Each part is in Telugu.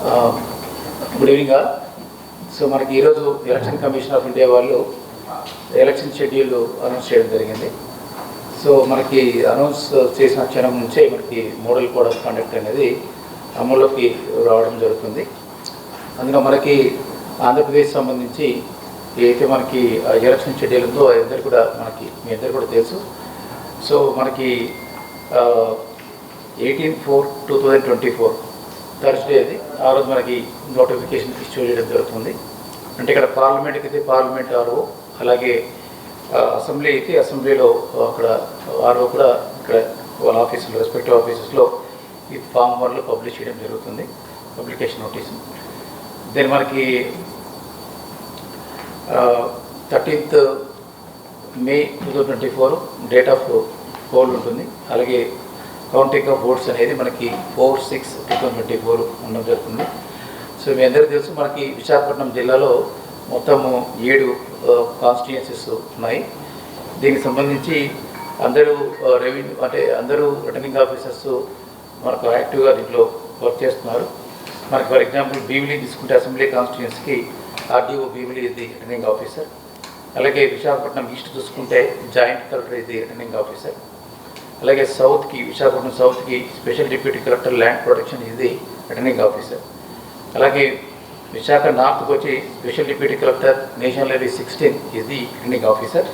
గుడ్ ఈవినింగ్ ఆల్ సో మనకి ఈరోజు ఎలక్షన్ కమిషన్ ఆఫ్ ఇండియా వాళ్ళు ఎలక్షన్ షెడ్యూల్ అనౌన్స్ చేయడం జరిగింది. సో మనకి అనౌన్స్ చేసిన క్షణం నుంచే మనకి మోడల్ కోడ్ ఆఫ్ కండక్ట్ అనేది అమల్లోకి రావడం జరుగుతుంది. అందులో మనకి ఆంధ్రప్రదేశ్ సంబంధించి ఏదైతే మనకి ఆ ఎలక్షన్ షెడ్యూల్ ఉందో అందరు కూడా మనకి మీ అందరు కూడా తెలుసు. సో మనకి eighteen four two thousand twenty four Thursday అది. ఆ రోజు మనకి నోటిఫికేషన్ ఇష్యూ చేయడం జరుగుతుంది. అంటే ఇక్కడ పార్లమెంట్కి అయితే పార్లమెంట్ ఆర్ఓ అలాగే అసెంబ్లీ అయితే అసెంబ్లీలో అక్కడ ఆర్ఓ కూడా ఇక్కడ వాళ్ళ ఆఫీసులో రెస్పెక్టివ్ ఆఫీసెస్లో ఈ ఫామ్ వన్లో పబ్లిష్ చేయడం జరుగుతుంది. పబ్లికేషన్ నోటీస్ దెన్ మనకి thirteenth May two thousand twenty four date of poll ఉంటుంది. అలాగే కౌంటింగ్ ఆఫ్ ఓట్స్ అనేది మనకి four six two thousand twenty four ఉండడం జరుగుతుంది. సో మీ అందరికీ తెలుసు మనకి విశాఖపట్నం జిల్లాలో మొత్తము ఏడు కాన్స్టిట్యుయెన్సీస్ ఉన్నాయి. దీనికి సంబంధించి అందరూ రెవెన్యూ అంటే అందరూ రిటర్నింగ్ ఆఫీసర్స్ మనకు యాక్టివ్గా దీంట్లో వర్క్ చేస్తున్నారు. మనకి ఫర్ ఎగ్జాంపుల్ బీవిలీ తీసుకుంటే అసెంబ్లీ కాన్స్టిట్యుయెన్సీకి ఆర్డీఓ బీవిలీ ఇది రిటర్నింగ్ ఆఫీసర్ అలాగే విశాఖపట్నం ఈస్ట్ చూసుకుంటే జాయింట్ కలెక్టర్ ఇది రిటర్నింగ్ ఆఫీసర్ అలాగే సౌత్కి Visakhapatnam సౌత్కి special deputy collector land protection ఇది రిటర్నింగ్ ఆఫీసర్ అలాగే విశాఖ నార్త్కి వచ్చి special deputy collector national levy sixteen ఇది రిటర్నింగ్ ఆఫీసర్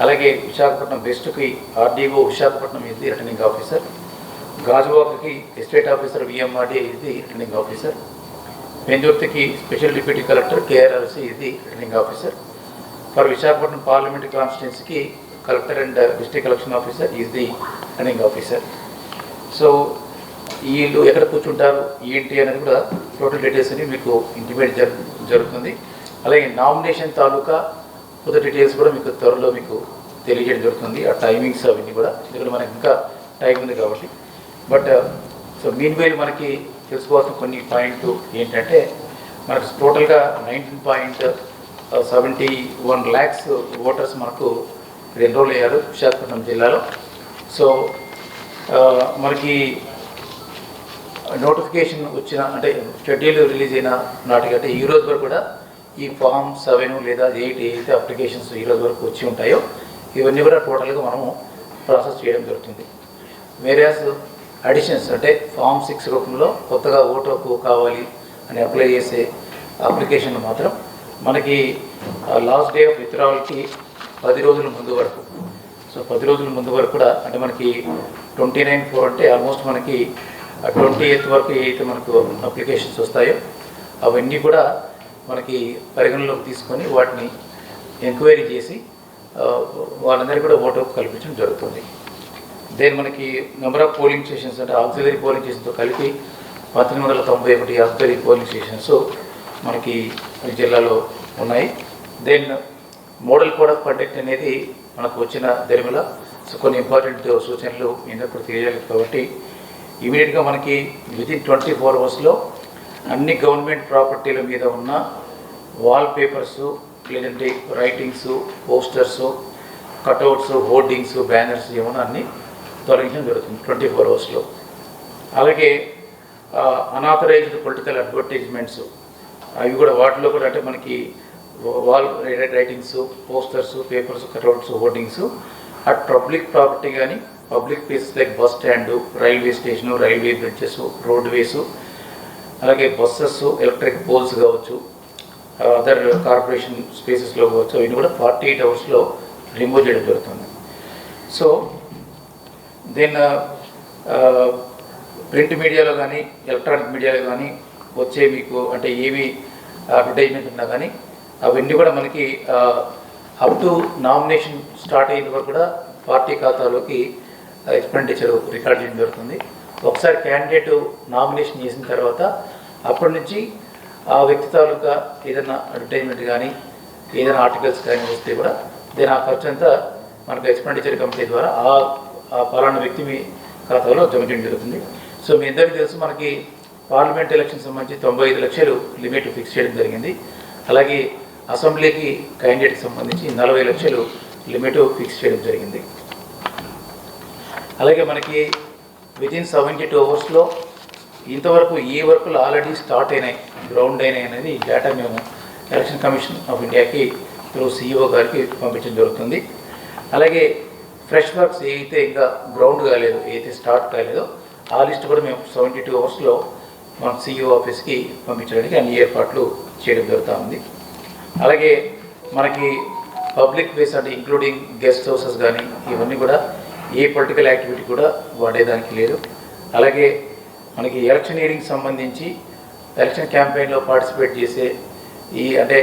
అలాగే విశాఖపట్నం వెస్ట్కి ఆర్డీఓ విశాఖపట్నం ఇది రిటర్నింగ్ ఆఫీసర్ గాజువాకకి ఎస్టేట్ ఆఫీసర్ విఎంఆర్డీ ఇది రిటర్నింగ్ ఆఫీసర్ పెందుర్తికి స్పెషల్ డిప్యూటీ కలెక్టర్ కేఆర్ఆర్సీ ఇది returning officer for Visakhapatnam parliament కాన్స్టిట్యున్సీకి collector and district collection officer is the running officer so వీళ్ళు ఎక్కడ కూర్చుంటారు ఏంటి అనేది కూడా టోటల్ డీటెయిల్స్ అని మీకు ఇంటిమేట్ జరు జరుగుతుంది. అలాగే నామినేషన్ తాలూకా కొత్త డీటెయిల్స్ కూడా మీకు త్వరలో మీకు తెలియజేయడం జరుగుతుంది. ఆ టైమింగ్స్ అవన్నీ కూడా ఎందుకంటే మనకి ఇంకా టైం ఉంది కాబట్టి. బట్ సో మీన్ వైల్ మనకి తెలుసుకోవాల్సిన కొన్ని పాయింట్ ఏంటంటే మనకు టోటల్గా nineteen point seventy one lakhs voters మనకు ఇక్కడ ఎన్రోల్ అయ్యారు విశాఖపట్నం జిల్లాలో. సో మనకి నోటిఫికేషన్ వచ్చిన అంటే షెడ్యూల్ రిలీజ్ అయిన నాటికి అంటే ఈ రోజు వరకు కూడా ఈ ఫామ్ సెవెన్ లేదా ఎయిట్ ఏదైతే అప్లికేషన్స్ ఈ రోజు వరకు వచ్చి ఉంటాయో ఇవన్నీ కూడా టోటల్గా మనము ప్రాసెస్ చేయడం జరుగుతుంది. వేరేస్ అడిషన్స్ అంటే ఫామ్ సిక్స్ రూపంలో కొత్తగా ఓటు హక్కు కావాలి అని అప్లై చేసే అప్లికేషన్ మాత్రం మనకి లాస్ట్ డే ఆఫ్ విత్డ్రావల్కి పది రోజుల ముందు వరకు. సో పది రోజుల ముందు వరకు కూడా అంటే మనకి ట్వంటీ నైన్ ఫోర్ అంటే ఆల్మోస్ట్ మనకి ట్వంటీ ఎయిత్ వరకు అయితే మనకు అప్లికేషన్స్ వస్తాయో అవన్నీ కూడా మనకి పరిగణలోకి తీసుకొని వాటిని ఎంక్వైరీ చేసి వాళ్ళందరికీ కూడా ఓటు కల్పించడం జరుగుతుంది. దేని మనకి నెంబర్ ఆఫ్ పోలింగ్ స్టేషన్స్ అంటే ఆక్సిలరీ పోలింగ్ స్టేషన్తో కలిపి పద్దెనిమిది వందల తొంభై ఒకటి ఆక్సిలరీ పోలింగ్ స్టేషన్స్ మనకి ఈ జిల్లాలో ఉన్నాయి. Then model code of conduct అనేది మనకు వచ్చిన దరిమిల. సో కొన్ని ఇంపార్టెంట్ సూచనలు ఎన్నప్పుడు తెలియాలి కాబట్టి ఇమీడియట్గా మనకి వితిన్ ట్వంటీ ఫోర్ అవర్స్లో అన్ని గవర్నమెంట్ ప్రాపర్టీల మీద ఉన్న వాల్ పేపర్స్ లేదంటే writings posters cutouts hoardings banners ఏమన్నా అన్నీ తొలగించడం జరుగుతుంది ట్వంటీ ఫోర్ అవర్స్లో అలాగే అనాథరైజ్డ్ పొలిటికల్ అడ్వర్టైజ్మెంట్స్ అవి కూడా వాటిలో కూడా అంటే మనకి wall writings posters papers cutouts hoardings at public property కానీ public places like bus stand railway station railway bridges roadways అలాగే బస్సెస్ ఎలక్ట్రిక్ పోల్స్ కావచ్చు అదర్ కార్పొరేషన్ స్పేసెస్లో కావచ్చు అవన్నీ కూడా ఫార్టీ ఎయిట్ అవర్స్లో రిమూవ్ చేయడం జరుగుతుంది. సో దెన్ ప్రింట్ మీడియాలో కానీ ఎలక్ట్రానిక్ మీడియాలో కానీ వచ్చే మీకు అంటే ఏవి అడ్వర్టైజ్మెంట్ ఉన్నా కానీ అవన్నీ కూడా మనకి అప్ టు నామినేషన్ స్టార్ట్ అయిన వరకు కూడా పార్టీ ఖాతాలోకి ఎక్స్పెండిచర్ రికార్డ్ చేయడం జరుగుతుంది. ఒకసారి క్యాండిడేట్ నామినేషన్ చేసిన తర్వాత అప్పటి నుంచి ఆ వ్యక్తి తాలూకా ఏదైనా అడ్వర్టైజ్మెంట్ కానీ ఏదైనా ఆర్టికల్స్ కానీ వస్తే కూడా దీని ఆ ఖర్చు అంతా మనకు ఎక్స్పెండిచర్ కమిటీ ద్వారా ఆ ఆ పలానా వ్యక్తి మీ ఖాతాలో జమ చేయడం జరుగుతుంది. సో మీ అందరికీ తెలుసు మనకి పార్లమెంట్ ఎలక్షన్ సంబంధించి తొంభై ఐదు లక్షలు లిమిట్ ఫిక్స్ చేయడం జరిగింది. అలాగే అసెంబ్లీకి క్యాండిడేట్కి సంబంధించి నలభై లక్షలు లిమిట్ ఫిక్స్ చేయడం జరిగింది. అలాగే మనకి వితిన్ సెవెంటీ టూ అవర్స్లో ఇంతవరకు ఏ వర్కులు ఆల్రెడీ స్టార్ట్ అయినాయి గ్రౌండ్ అయినాయి అనేది డేటా మేము ఎలక్షన్ కమిషన్ ఆఫ్ ఇండియాకి త్రూ సిఇఓ గారికి పంపించడం జరుగుతుంది. అలాగే ఫ్రెష్ వర్క్స్ ఏదైతే ఇంకా గ్రౌండ్ కాలేదు ఏదైతే స్టార్ట్ కాలేదో ఆ లిస్ట్ కూడా మేము సెవెంటీ టూ అవర్స్లో మన సిఇఓ ఆఫీస్కి పంపించడానికి అన్ని ఏర్పాట్లు చేయడం జరుగుతూ ఉంది. అలాగే మనకి పబ్లిక్ ప్లేస్ అంటే ఇంక్లూడింగ్ గెస్ట్ హౌసెస్ కానీ ఇవన్నీ కూడా ఏ పొలిటికల్ యాక్టివిటీ కూడా వాడేదానికి లేదు. అలాగే మనకి ఎలక్షన్ ఎలక్షనీరింగ్ సంబంధించి ఎలక్షన్ క్యాంపెయిన్లో పార్టిసిపేట్ చేసే ఈ అంటే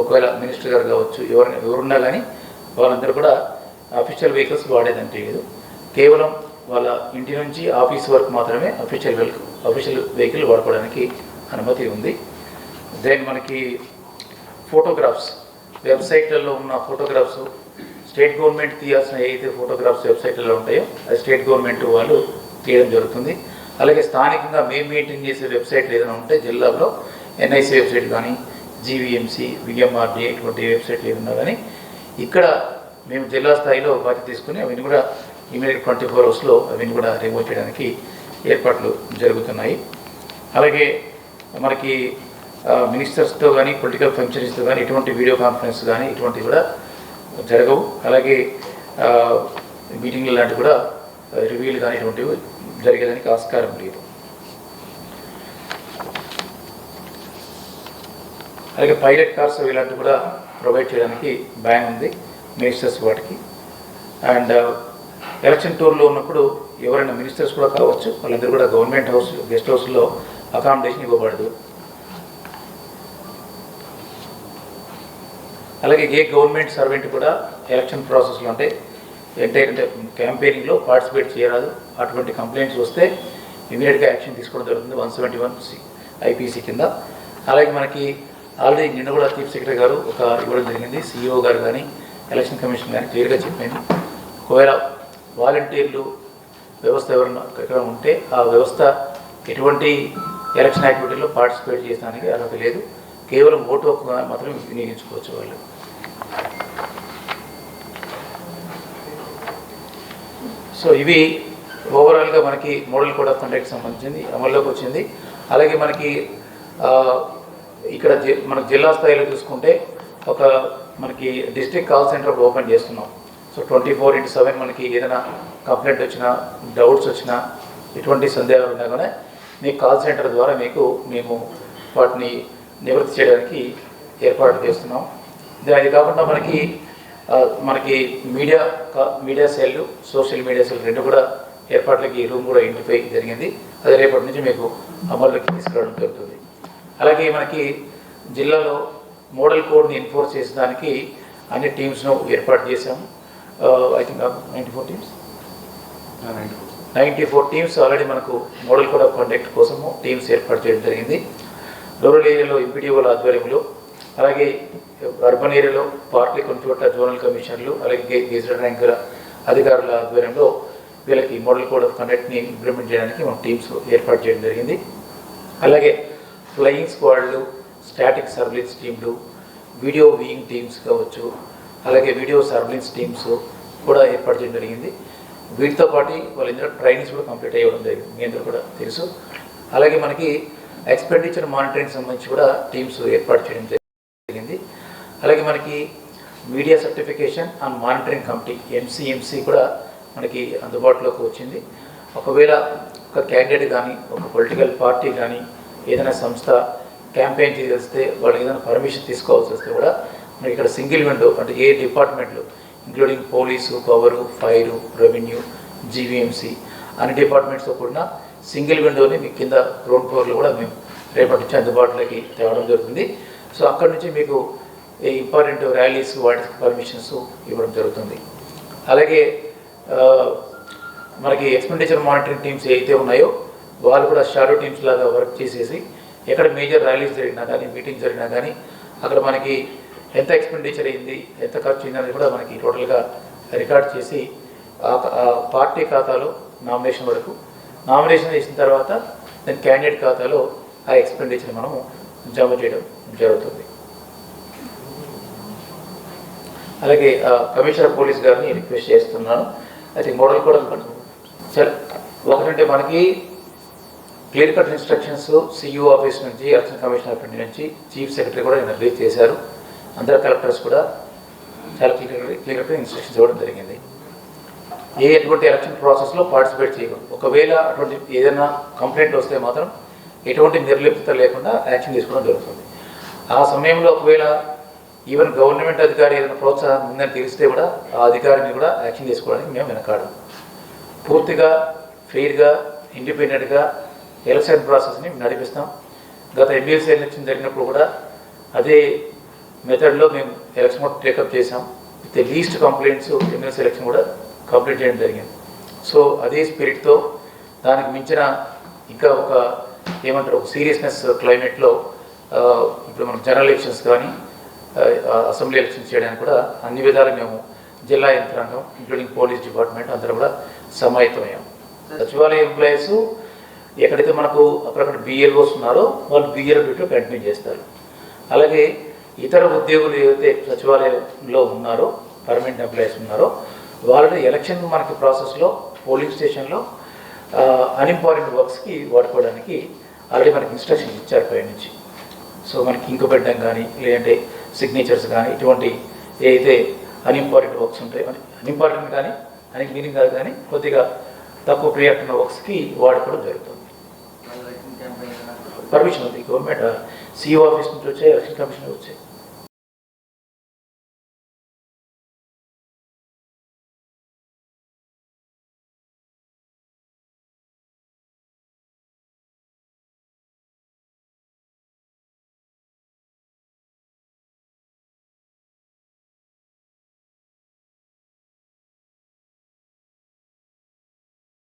ఒకవేళ మినిస్టర్ గారు కావచ్చు ఎవరు ఎవరున్నా కానీ వాళ్ళందరూ కూడా అఫీషియల్ వెహికల్స్ వాడేదంటే లేదు. కేవలం వాళ్ళ ఇంటి నుంచి ఆఫీస్ వరకు మాత్రమే అఫీషియల్ వెహికల్ అఫీషియల్ వెహికల్ వాడుకోవడానికి అనుమతి ఉంది. దెన్ మనకి ఫోటోగ్రాఫ్స్ వెబ్సైట్లలో ఉన్న ఫోటోగ్రాఫ్స్ స్టేట్ గవర్నమెంట్ తీయాల్సిన ఏదైతే ఫోటోగ్రాఫ్స్ వెబ్సైట్లలో ఉంటాయో అది స్టేట్ గవర్నమెంట్ వాళ్ళు తీయడం జరుగుతుంది. అలాగే స్థానికంగా మేము మెయింటైన్ చేసే వెబ్సైట్లు ఏదైనా ఉంటే జిల్లాలో ఎన్ఐసి వెబ్సైట్ కానీ జీవీఎంసీ విఎంఆర్డి ఇటువంటి వెబ్సైట్లు ఏదైనా కానీ ఇక్కడ మేము జిల్లా స్థాయిలో బాధ్యత తీసుకుని అవన్నీ కూడా ఇమీడియట్ ట్వంటీ ఫోర్ అవర్స్లో అవన్నీ కూడా రిమూవ్ చేయడానికి ఏర్పాట్లు జరుగుతున్నాయి. అలాగే మనకి మినిస్టర్స్తో కానీ పొలిటికల్ ఫంక్షన్స్తో కానీ ఎటువంటి వీడియో కాన్ఫరెన్స్ కానీ ఇటువంటివి కూడా జరగవు. అలాగే మీటింగ్లు లాంటివి కూడా రివ్యూలు కానీ ఇటువంటివి జరిగేదానికి ఆస్కారం లేదు. అలాగే పైలట్ కార్స్ ఇలాంటివి కూడా ప్రొవైడ్ చేయడానికి బ్యాన్ ఉంది మినిస్టర్స్ వాటికి. అండ్ ఎలక్షన్ టూర్లో ఉన్నప్పుడు ఎవరైనా మినిస్టర్స్ కూడా కావచ్చు వాళ్ళందరూ కూడా గవర్నమెంట్ హౌస్ గెస్ట్ హౌస్లో అకామిడేషన్ ఇవ్వబడదు. అలాగే ఏ గవర్నమెంట్ సర్వెంట్ కూడా ఎలక్షన్ ప్రాసెస్లో అంటే ఎంటైర్ అంటే క్యాంపెయినింగ్లో పార్టిసిపేట్ చేయరాదు. అటువంటి కంప్లైంట్స్ వస్తే ఇమీడియట్గా యాక్షన్ తీసుకోవడం జరుగుతుంది వన్ సెవెంటీ వన్ ఐపీసీ కింద. అలాగే మనకి ఆల్రెడీ నిన్న కూడా చీఫ్ సెక్రటరీ గారు ఒక ఇవ్వడం జరిగింది. సీఈఓ గారు కానీ ఎలక్షన్ కమిషన్ కానీ క్లియర్గా చెప్పింది ఒకవేళ వాలంటీర్లు వ్యవస్థ ఎవరైనా ఎక్కడ ఉంటే ఆ వ్యవస్థ ఎటువంటి ఎలక్షన్ యాక్టివిటీలో పార్టిసిపేట్ చేయడానికి అర్హత లేదు. కేవలం ఓటు హక్కు మాత్రమే వినియోగించుకోవచ్చు వాళ్ళు. సో ఇవి ఓవరాల్గా మనకి మోడల్ కోడ్ ఆఫ్ కండక్ట్ సంబంధించింది అమల్లోకి వచ్చింది. అలాగే మనకి ఇక్కడ జి మన జిల్లా స్థాయిలో చూసుకుంటే ఒక మనకి డిస్టిక్ కాల్ సెంటర్ ఓపెన్ చేస్తున్నాం. So twenty four into seven మనకి ఏదైనా కంప్లైంట్ వచ్చినా డౌట్స్ వచ్చినా ఎటువంటి సందేహాలు ఉన్నా కూడా మీ కాల్ సెంటర్ ద్వారా మీకు మేము వాటిని నివృత్తి చేయడానికి ఏర్పాటు చేస్తున్నాం. అది కాకుండా మనకి మనకి మీడియా కా- media cell social media cell రెండు కూడా ఏర్పాట్లకి రూమ్ కూడా ఇంటిపై జరిగింది. అది రేపటి నుంచి మీకు అమల్లోకి తీసుకురావడం జరుగుతుంది. అలాగే మనకి జిల్లాలో మోడల్ కోడ్ని ఎన్ఫోర్స్ చేసేదానికి అన్ని టీమ్స్ను ఏర్పాటు చేశాము I think ninety four teams? Ninety four teams already మనకు మోడల్ కోడ్ ఆఫ్ కండక్ట్ కోసము టీమ్స్ ఏర్పాటు చేయడం జరిగింది. రూరల్ ఏరియాలో ఎంపీడీఓల ఆధ్వర్యంలో అలాగే అర్బన్ ఏరియాలో పార్టీ కొన్ని చోట్ల జోనల్ కమిషనర్లు అలాగే గెజిటెడ్ ర్యాంకుల అధికారుల ఆధ్వర్యంలో వీళ్ళకి మోడల్ కోడ్ ఆఫ్ కండక్ట్ని ఇంప్లిమెంట్ చేయడానికి మనం టీమ్స్ ఏర్పాటు చేయడం జరిగింది. అలాగే ఫ్లయింగ్ స్క్వాడ్లు స్టాటిక్ సర్వీలెన్స్ టీంలు వీడియో వీయింగ్ టీమ్స్ కావచ్చు అలాగే వీడియో సర్వీలెన్స్ టీమ్స్ కూడా ఏర్పాటు చేయడం జరిగింది. వీటితో పాటు వాళ్ళందరూ ట్రైనింగ్స్ కూడా కంప్లీట్ అయ్యడం జరిగింది. మీ అందరూ కూడా తెలుసు. అలాగే మనకి ఎక్స్పెండిచర్ మానిటరింగ్ సంబంధించి కూడా టీమ్స్ ఏర్పాటు చేయడం జరిగింది. అలాగే మనకి media certification and monitoring committee MCMC కూడా మనకి అందుబాటులోకి వచ్చింది. ఒకవేళ ఒక క్యాండిడేట్ కానీ ఒక పొలిటికల్ పార్టీ కానీ ఏదైనా సంస్థ క్యాంపెయిన్ చేస్తే వాళ్ళకి ఏదైనా పర్మిషన్ తీసుకోవాల్సి వస్తే కూడా మనకి ఇక్కడ సింగిల్ విండో అంటే ఏ డిపార్ట్మెంట్లు including police power fire revenue GVMC అన్ని డిపార్ట్మెంట్స్తో కూడిన సింగిల్ విండోని మీకు కింద గ్రౌండ్ ఫ్లోర్లో కూడా మేము రేపటి నుంచి అందుబాటులోకి తేవడం జరుగుతుంది. సో అక్కడి నుంచి మీకు ఈ ఇంపార్టెంట్ ర్యాలీస్ వాటికి పర్మిషన్స్ ఇవ్వడం జరుగుతుంది. అలాగే మనకి ఎక్స్పెండిచర్ మానిటరింగ్ టీమ్స్ ఏవైతే ఉన్నాయో వాళ్ళు కూడా షాడో టీమ్స్ లాగా వర్క్ చేసేసి ఎక్కడ మేజర్ ర్యాలీస్ జరిగినా కానీ మీటింగ్ జరిగినా కానీ అక్కడ మనకి ఎంత ఎక్స్పెండిచర్ అయింది ఎంత ఖర్చు అయింది అనేది కూడా మనకి టోటల్గా రికార్డ్ చేసి ఆ ఆ పార్టీ ఖాతాలో నామినేషన్ వరకు నామినేషన్ చేసిన తర్వాత దాని క్యాండిడేట్ ఖాతాలో ఆ ఎక్స్పెండిచర్ మనము జమ చేయడం జరుగుతుంది. అలాగే ఆ, కమిషనర్ పోలీస్ గారిని రిక్వెస్ట్ చేస్తున్నాను. అయితే మోడల్ కూడా సరే ఒకటంటే మనకి clear cut instructions CEO office నుంచి ఎలక్షన్ కమిషన్ ఆఫ్ ఇండియా నుంచి చీఫ్ సెక్రటరీ కూడా నేను రిలీజ్ చేశారు. అందరు కలెక్టర్స్ కూడా చాలా క్లియర్ క్లియర్ కట్ ఇన్స్ట్రక్షన్స్ ఇవ్వడం జరిగింది. ఏ ఎటువంటి ఎలక్షన్ ప్రాసెస్లో పార్టిసిపేట్ చేయకూడదు ఒకవేళ అటువంటి ఏదైనా కంప్లైంట్ వస్తే మాత్రం ఎటువంటి నిర్లిప్త లేకుండా యాక్షన్ తీసుకోవడం జరుగుతుంది. ఆ సమయంలో ఒకవేళ ఈవెన్ గవర్నమెంట్ అధికారి ఏదైనా ప్రోత్సాహం ఉందని తెలిస్తే కూడా ఆ అధికారిని కూడా యాక్షన్ తీసుకోవడానికి మేము వెనకాడు పూర్తిగా ఫెయిర్గా ఇండిపెండెంట్గా ఎలక్షన్ ప్రాసెస్ని నడిపిస్తాం. గత ఎమ్మెల్సీ ఎలక్షన్ జరిగినప్పుడు కూడా అదే మెథడ్లో మేము ఎలక్షన్ టేకప్ చేసాం with least complaints MLC election కూడా కంప్లీట్ చేయడం జరిగింది. సో అదే స్పిరిట్తో దానికి మించిన ఇంకా ఒక ఏమంటారు ఒక సీరియస్నెస్ క్లైమేట్లో ఇప్పుడు మనం జనరల్ ఎలక్షన్స్ కానీ అసెంబ్లీ ఎలక్షన్స్ చేయడానికి కూడా అన్ని విధాలు మేము జిల్లా యంత్రాంగం ఇంక్లూడింగ్ పోలీస్ డిపార్ట్మెంట్ అందరూ కూడా సమాయత్తమయ్యాం సచివాలయ ఎంప్లాయీస్ ఎక్కడైతే మనకు అక్కడక్కడ బిఎల్ఓస్ ఉన్నారో వాళ్ళు బిఎల్ డ్యూటీ కంటిన్యూ చేస్తారు. అలాగే ఇతర ఉద్యోగులు ఏదైతే సచివాలయంలో ఉన్నారో పర్మనెంట్ ఎంప్లాయీస్ ఉన్నారో వాళ్ళని ఎలక్షన్ మనకి ప్రాసెస్లో పోలింగ్ స్టేషన్లో అన్ఇంపార్టెంట్ వర్క్స్కి వాడుకోవడానికి ఆల్రెడీ మనకి ఇన్స్ట్రక్షన్ ఇచ్చారు పై నుంచి. సో మనకి ఇంకు పెట్టడం కానీ లేదంటే సిగ్నేచర్స్ కానీ ఇటువంటి ఏదైతే అన్ఇంపార్టెంట్ వర్క్స్ ఉంటాయి అన్ఇంపార్టెంట్ కానీ అని మీనింగ్ కాదు కానీ కొద్దిగా తక్కువ ప్రియారిటీ ఉన్న వర్క్స్కి వాడుకోవడం జరుగుతుంది. పర్మిషన్ ఉంది. గవర్నమెంట్ సిఇఓ ఆఫీస్ నుంచి వచ్చే ఎలక్షన్ కమిషన్ వచ్చాయి.